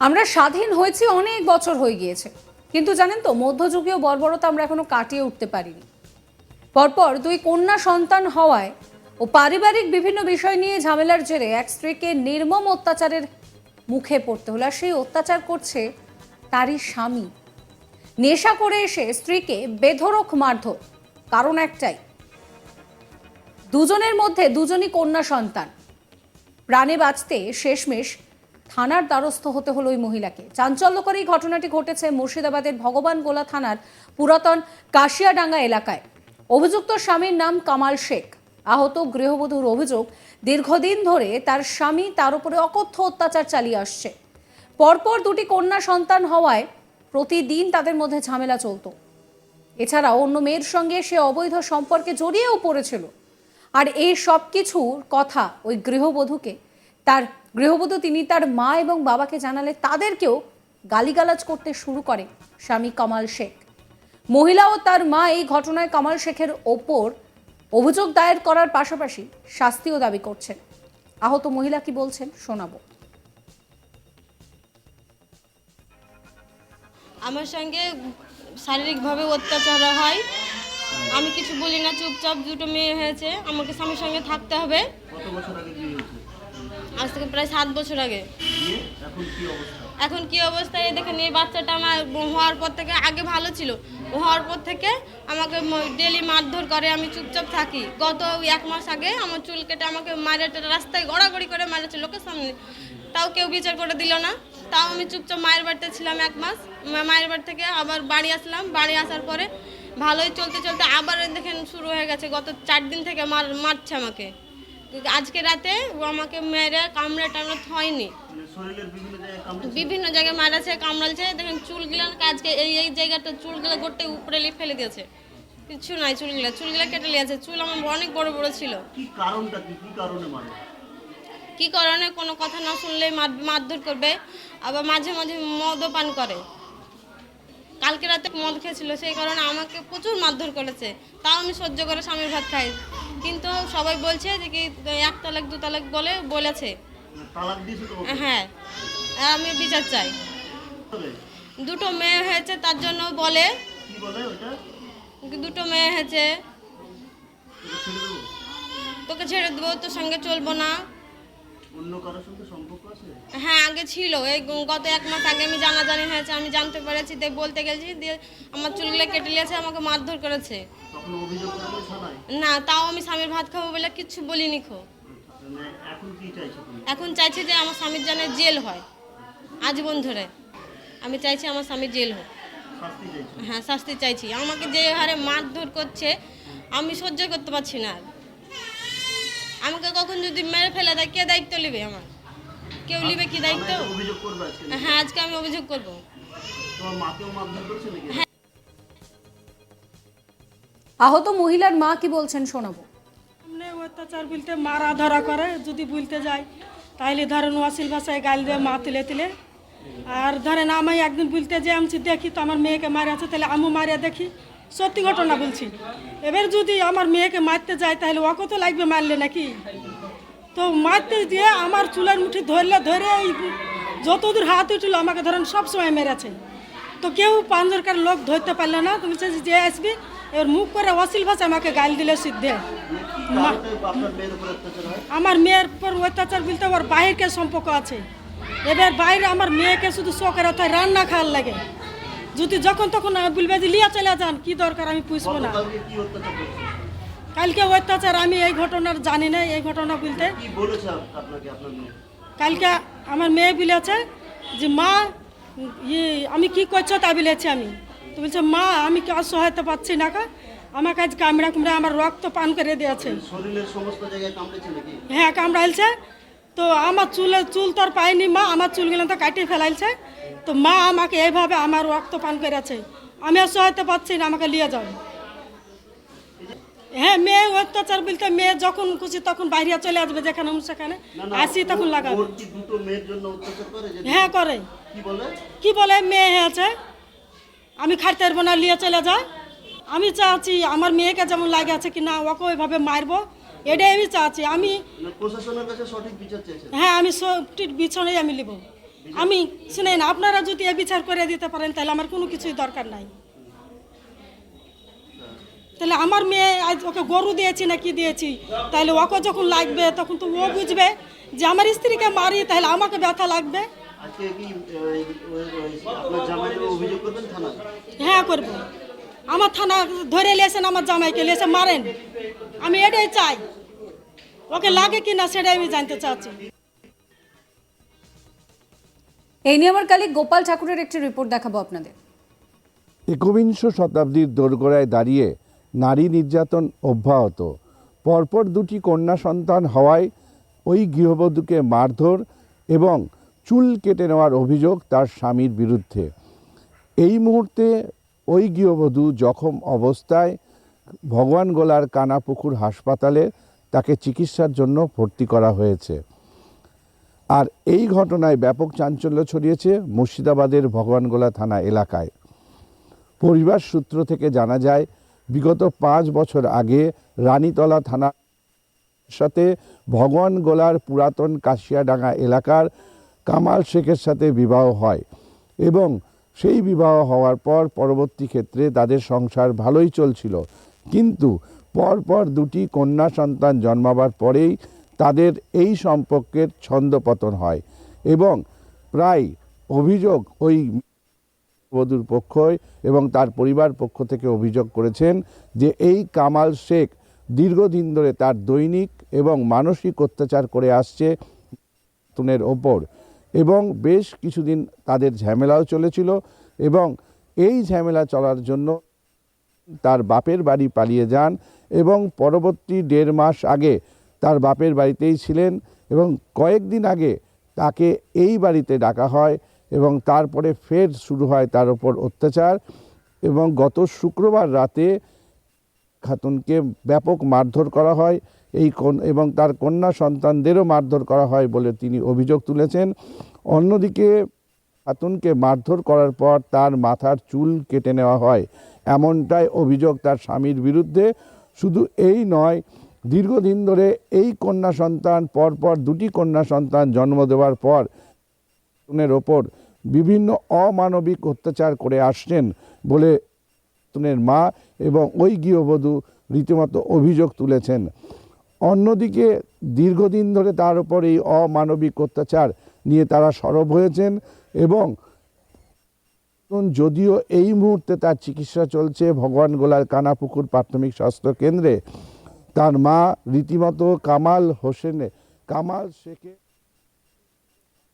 আমরা স্বাধীন হয়েছি, অনেক বছর হয়ে গিয়েছে। কিন্তু জানেন তো, মধ্যযুগীয় বর্বরতা আমরা এখনও কাটিয়ে উঠতে পারিনি। পরপর দুই কন্যা সন্তান হওয়ায় ও পারিবারিক বিভিন্ন বিষয় নিয়ে ঝামেলার জেরে এক স্ত্রীকে নির্মম অত্যাচারের মুখে পড়তে হলো। আর সেই অত্যাচার করছে তারই স্বামী। নেশা করে এসে স্ত্রীকে বেধরক মারধর, কারণ একটাই। দুজনের মধ্যে দুজনই কন্যা সন্তান। প্রাণে বাঁচতে শেষমেশ থানার দ্বারস্থ হতে হলো ওই মহিলাকে। চাঞ্চল্যকর এই ঘটনাটি ঘটেছে মুর্শিদাবাদের ভগবান গোলা থানার পুরাতন কাশিয়াডাঙ্গা এলাকায়। অভিযুক্ত স্বামীর নাম কামাল শেখ। আহত গৃহবধূর অভিযোগ, দীর্ঘদিন ধরে তার স্বামী তার উপরে অকথ্য অত্যাচার চালিয়ে আসছে। পরপর দুটি কন্যা সন্তান হওয়ায় প্রতিদিন তাদের মধ্যে ঝামেলা চলতো। এছাড়া অন্য মেয়ের সঙ্গে সে অবৈধ সম্পর্কে জড়িয়েও পড়েছিল। আর এই সব কিছুর কথা ওই গৃহবধূকে তার গৃহবধূ তিনি তার মা এবং বাবাকে জানালে তাদেরকেও গালিগালাজ করতে শুরু করে স্বামী কামাল শেখ। মহিলা ও তার মা এই ঘটনায় কামাল শেখের ওপর অভিযোগ দায়ের করার পাশাপাশি শাস্তিও দাবি করছেন। আহত মহিলা কি বলছেন শোনাবো। আমার সঙ্গে শারীরিকভাবে অত্যাচার হয়। আমি কিছু বলি না চুপচাপ দুটো মেয়ে হয়েছে। আমাকে স্বামীর সঙ্গে থাকতে হবে। কত বছর আগে বিয়ে হয়েছে? আজ থেকে প্রায় সাত বছর আগে। এখন কি অবস্থা? এখন কি অবস্থা? এই দেখেন, এই বাচ্চাটা আমার হওয়ার পর থেকে আগে ভালো ছিল। হওয়ার পর থেকে আমাকে ডেলি মারধর করে, আমি চুপচাপ থাকি। গত এক মাস আগে আমার চুল কেটে আমাকে মারে রাস্তায় গড়াগড়ি করে মারেছে লোকের সামনে। তাও কেউ বিচার করে দিল না। তাও আমি চুপচাপ মায়ের বাড়িতে ছিলাম এক মাস। মায়ের বাড়ি থেকে আবার বাড়ি আসলাম। বাড়ি আসার পরে ভালোই চলতে চলতে আবার দেখেন শুরু হয়ে গেছে। গত চার দিন থেকে মার মারছে আমাকে। আজকে রাতে ও আমাকে মেরে কামড়ে টামড়ে মানে বিভিন্ন জায়গায় মারাছে কামড়ালছে দেখেন চুলগুলো আজকে এই এই জায়গাটা চুলগুলো গোটে উপরে লিয়ে ফেলে দিয়েছে। কিছু নাই চুলগুলো চুলগুলো কেটে নিয়েছে চুল আমার অনেক বড় বড় ছিল। কি কারণটা কি? কি কারণে মারে কি কারণে কোনো কথা না শুনলে মার- মারধর করবে আবার মাঝে মাঝে মদও পান করে। কালকে রাতে মদ খেয়েছিল সেই কারণে আমাকে প্রচুর মারধর করেছে। তাও আমি সহ্য করে স্বামীর ভাত খাই। কিন্তু সবাই বলছে যে কি এক তালাক দু তালাক বলে বলেছে? হ্যাঁ আমি বিচার চাই। দুটো মেয়ে হয়েছে তার জন্য বলে। দুটো মেয়ে হয়েছে। তোকে ছেড়ে দেবো তোর সঙ্গে চলবো না। অন্য কারোর সঙ্গে সম্পর্ক হ্যাঁ আগে ছিল। এই গত এক মাস আগে আমি জানাজানি হয়েছে আমি জানতে পেরেছি দিয়ে বলতে গেছি দিয়ে আমার চুলগুলো কেটে নিয়েছে আমাকে মারধর করেছে। না তাও আমি স্বামীর ভাত খাব বলে কিচ্ছু বলিনি খো। মানে এখন চাইছো যে আমার স্বামীর যেন জেল হয় আজীবন ধরে। আমি চাইছি আমার স্বামীর জেল হোক। হ্যাঁ শাস্তি চাইছি। আমাকে যে হারে মারধর করছে আমি সহ্য করতে পারছি না। আমাকে কখন যদি মেরে ফেলে দেয় কে দায়িত্ব নেবে আমার? কেউ নেবে কি দায়িত্ব? অভিযোগ করবে আজকে হ্যাঁ আজকে আমি অভিযোগ করব। তোমার মাকেও মারধর করছে নাকি? আহত মহিলার মা কি বলছেন শোনাবো। এমনি অত্যাচার বলতে মারা ধরা করে যদি বলতে যাই তাইলে ধরেন ওয়াসিল ভাষায় গাল দিয়ে মা তুলে তুলে আর ধরেন আমি একদিন বলতে যে আমি দেখি তো আমার মেয়েকে মারে আছে তাহলে আমি মারিয়া দেখি। সত্যি ঘটনা বলছি। এবার যদি আমার মেয়েকে মারতে যায় তাহলে ও কত লাগবে মারলে নাকি? তো মারতে দিয়ে আমার চুলের মুঠি ধরলে ধরে যতদূর হাত উঠল আমাকে ধরেন সবসময় মেরেছে। তো কেউ পাঞ্জরকার লোক ধরতে পারলে না। তুমি যে আসবি এবার মুখ করে অশ্লীল ভাষা আমাকে গাল দিলে সিদ্ধে। আমার মেয়ের পর অত্যাচার বলতে ওর বাইরের সম্পর্ক আছে। এবার বাইরে আমার মেয়েকে শুধু শখের অথায় রান্না খাওয়ার লাগে। যদি যখন তখন বলবে যে লিয়া চলে যান কি দরকার আমি পুষবো না? কালকে অত্যাচার আমি এই ঘটনার জানি না এই ঘটনা বলতে। কালকে আমার মেয়ে বলেছে যে মা ইয়ে আমি কি করছ তা বলেছি আমি। তো বলছে মা আমি কি অসহায়তা পাচ্ছি না কা আমার কাছে কামড়া কুমড়া আমার রক্ত পান করে দিয়েছে। হ্যাঁ কামড়াইছে তো আমার চুলে চুল তো আর পাইনি মা আমার চুলগুলো তো কাটিয়ে ফেলাইছে তো মা আমাকে এইভাবে আমার রক্ত পান করেছে। আমি আর সহায়তা পাচ্ছি না আমাকে নিয়ে যাও। হ্যাঁ মেয়ে অত্যাচার বলতে মেয়ে যখন খুশি তখন বাইরে চলে আসবে যেখানে সেখানে। আসি তখন লাগাবে। হ্যাঁ করে। কি বলে? মেয়ে হয়েছে আমি খাইতে পারব না নিয়ে চলে যা। আমি চাচ্ছি আমার মেয়েকে যেমন লাগে আছে কি না ওকে ওইভাবে মারবো। এটাই আমি চাচ্ছি। আমি প্রশাসনের কাছে সঠিক বিচার চাইছে হ্যাঁ আমি সঠিক বিছানায় আমি নেব আমি শুনেন আপনারা যদি এ বিচার করে দিতে পারেন তাহলে আমার কোনো কিছুই দরকার নাই। তাহলে আমার মেয়ে আজ ওকে গরু দিয়েছি না কি দিয়েছি? তাহলে ওকে যখন লাগবে তখন তো ও বুঝবে যে আমার স্ত্রীকে মারি তাহলে আমাকে ব্যথা লাগবে। হ্যাঁ করব। আমার থানা ধরে লেছেন আমার জামাইকে লেসে মারেন। আমি এটাই চাই। ওকে লাগে কি না সেটাই আমি জানতে চাচ্ছি। এই নিয়ে আমার কালিক গোপাল ঠাকুরের একটি রিপোর্ট দেখাবো আপনাদের। একবিংশ শতাব্দীর দোরগোড়ায় দাঁড়িয়ে নারী নির্যাতন অব্যাহত। পরপর দুটি কন্যা সন্তান হওয়ায় ওই গৃহবধূকে মারধর এবং চুল কেটে নেওয়ার অভিযোগ তার স্বামীর বিরুদ্ধে। এই মুহূর্তে ওই গৃহবধূ জখম অবস্থায় ভগবানগোলার কানাপুকুর হাসপাতালে তাকে চিকিৎসার জন্য ভর্তি করা হয়েছে। আর এই ঘটনায় ব্যাপক চাঞ্চল্য ছড়িয়েছে মুর্শিদাবাদের ভগবানগোলা থানা এলাকায়। পরিবার সূত্র থেকে জানা যায় বিগত পাঁচ বছর আগে রানীতলা থানা সাথে ভগবান গোলার পুরাতন কাশিয়াডাঙ্গা এলাকার কামাল শেখের সাথে বিবাহ হয় এবং সেই বিবাহ হওয়ার পর পরবর্তী ক্ষেত্রে তাদের সংসার ভালোই চলছিল। কিন্তু পরপর দুটি কন্যা সন্তান জন্মাবার পরেই তাদের এই সম্পর্কের ছন্দপতন হয় এবং প্রায় অভিযোগ ওই বধূর পক্ষ এবং তার পরিবার পক্ষ থেকে অভিযোগ করেছেন যে এই কামাল শেখ দীর্ঘদিন ধরে তার দৈনিক এবং মানসিক অত্যাচার করে আসছে তুনের ওপর এবং বেশ কিছুদিন তাদের ঝামেলাও চলেছিল এবং এই ঝামেলা চলার জন্য তার বাপের বাড়ি পালিয়ে যান এবং পরবর্তী দেড় মাস আগে তার বাপের বাড়িতেই ছিলেন এবং কয়েকদিন আগে তাকে এই বাড়িতে ডাকা হয় এবং তারপরে ফের শুরু হয় তার ওপর অত্যাচার এবং গত শুক্রবার রাতে খাতুনকে ব্যাপক মারধর করা হয়। এই এবং তার কন্যা সন্তানদেরও মারধর করা হয় বলে তিনি অভিযোগ তুলেছেন। অন্যদিকে খাতুনকে মারধর করার পর তার মাথার চুল কেটে নেওয়া হয়। এমনটাই অভিযোগ তার স্বামীর বিরুদ্ধে। শুধু এই নয়, দীর্ঘদিন ধরে এই কন্যা সন্তান, পরপর দুটি কন্যা সন্তান জন্ম দেওয়ার পর খাতুনের ওপর বিভিন্ন অমানবিক অত্যাচার করে আসছেন বলে খাতুনের মা এবং ওই গৃহবধূ রীতিমতো অভিযোগ তুলেছেন। অন্যদিকে দীর্ঘদিন ধরে তার উপর এই অমানবিক অত্যাচার নিয়ে তারা সরব হয়েছেন এবং যদিও এই মুহূর্তে তার চিকিৎসা চলছে ভগবান গোলার কানাপুকুর প্রাথমিক স্বাস্থ্য কেন্দ্রে। তার মা রীতিমতো কামাল হোসেনে কামাল শেখে